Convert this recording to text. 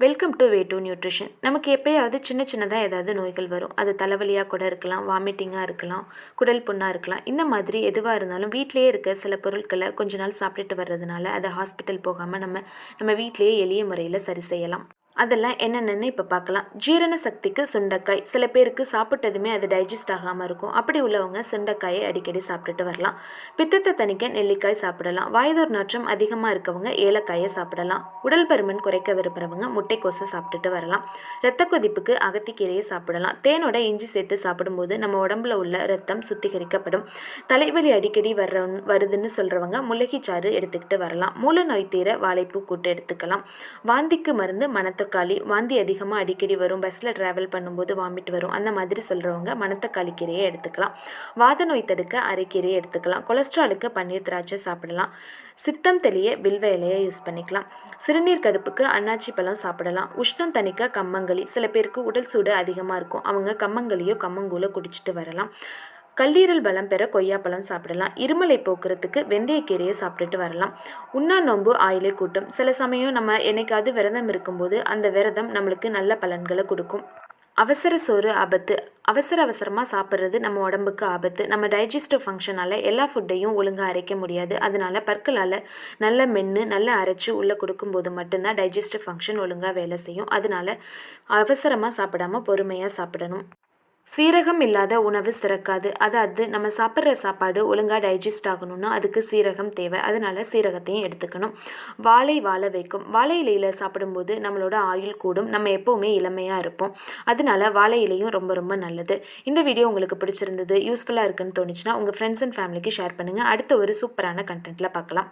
Welcome to way to nutrition நமக்கு எப்போயாவது சின்ன சின்னதாக ஏதாவது நோய்கள் வரும். அது தலைவலியாக கூட இருக்கலாம் வாமிட்டிங்காக இருக்கலாம் குடல் புண்ணாக இருக்கலாம். இந்த மாதிரி எதுவாக இருந்தாலும் வீட்டிலேயே இருக்க சில பொருட்களை கொஞ்ச நாள் சாப்பிட்டுட்டு வர்றதுனால அதை ஹாஸ்பிட்டல் போகாமல் நம்ம நம்ம வீட்டிலேயே எளிய முறையில் சரி செய்யலாம். அதெல்லாம் என்னென்னு இப்போ பார்க்கலாம். ஜீரண சக்திக்கு சுண்டைக்காய். சில பேருக்கு சாப்பிட்டதுமே அது டைஜஸ்ட் ஆகாமல் இருக்கும். அப்படி உள்ளவங்க சுண்டைக்காயை அடிக்கடி சாப்பிட்டுட்டு வரலாம். பித்தத்தை தணிக்க நெல்லிக்காய் சாப்பிடலாம். வாயுதோர் நாற்றம் அதிகமாக இருக்கவங்க ஏலக்காயை சாப்பிடலாம். உடல் பருமன் குறைக்க விரும்புகிறவங்க முட்டைக்கோசை சாப்பிட்டுட்டு வரலாம். இரத்த கொதிப்புக்கு அகத்திக்கீரையை சாப்பிடலாம். தேனோட இஞ்சி சேர்த்து சாப்பிடும்போது நம்ம உடம்புல உள்ள ரத்தம் சுத்திகரிக்கப்படும். தலைவலி அடிக்கடி வர்ற வருதுன்னு சொல்கிறவங்க முள்ளகிச்சாறு எடுத்துக்கிட்டு வரலாம். மூல நோய் தீர வாழைப்பூ கூட்டு எடுத்துக்கலாம். வாந்திக்கு மருந்து மனத்தை மணத்தக்காளி வாந்தி அதிகமாக அடிக்கடி வரும். பஸ்ஸில் ட்ராவல் பண்ணும்போது வாமிட் வரும். அந்த மாதிரி சொல்கிறவங்க மணத்தக்காளி கீரையை எடுத்துக்கலாம். வாத நோய் தடுக்க அரைக்கீரையை எடுத்துக்கலாம். கொலஸ்ட்ராலுக்கு பன்னீர் திராட்சை சாப்பிடலாம். சித்தம் தெளிய வில்வ இலையை யூஸ் பண்ணிக்கலாம். சிறுநீர் கடுப்புக்கு அன்னாச்சி பழம் சாப்பிடலாம். உஷ்ணம் தணிக்க கம்மங்களி. சில பேருக்கு உடல் சூடு அதிகமாக இருக்கும். அவங்க கம்மங்களியோ கம்மங்கூலோ குடிச்சிட்டு வரலாம். கல்லீரல் பலம் பெற கொய்யாப்பழம் சாப்பிடலாம். இருமலை போக்குறதுக்கு வெந்தயக்கீரையை சாப்பிட்டுட்டு வரலாம். உண்ணா நோம்பு ஆயிலை கூட்டும். சில சமயம் நம்ம என்னைக்காவது விரதம் இருக்கும்போது அந்த விரதம் நம்மளுக்கு நல்ல பலன்களை கொடுக்கும். அவசர சோறு ஆபத்து. அவசர அவசரமாக சாப்பிட்றது நம்ம உடம்புக்கு ஆபத்து. நம்ம டைஜஸ்டிவ் ஃபங்க்ஷனால் எல்லா ஃபுட்டையும் ஒழுங்காக அரைக்க முடியாது. அதனால் பற்களால் நல்ல மென்று நல்லா அரைச்சி உள்ளே கொடுக்கும்போது மட்டும்தான் டைஜஸ்டிவ் ஃபங்க்ஷன் ஒழுங்காக வேலை செய்யும். அதனால் அவசரமாக சாப்பிடாமல் பொறுமையாக சாப்பிடணும். சீரகம் இல்லாத உணவு சிறக்காது. அதாவது நம்ம சாப்பிட்ற சாப்பாடு ஒழுங்காக டைஜஸ்ட் ஆகணும்னா அதுக்கு சீரகம் தேவை. அதனால் சீரகத்தையும் எடுத்துக்கணும். வாழை வாழ வைக்கும். வாழை இலையில் சாப்பிடும்போது நம்மளோட ஆயுள் கூடும். நம்ம எப்போவுமே இளமையாக இருப்போம். அதனால வாழை இலையும் ரொம்ப ரொம்ப நல்லது. இந்த வீடியோ உங்களுக்கு பிடிச்சிருந்தது யூஸ்ஃபுல்லாக இருக்குன்னு தோணுச்சுன்னா உங்கள் ஃப்ரெண்ட்ஸ் அண்ட் ஃபேமிலிக்கு ஷேர் பண்ணுங்கள் அடுத்த ஒரு சூப்பரான கண்டென்ட்டில் பார்க்கலாம்.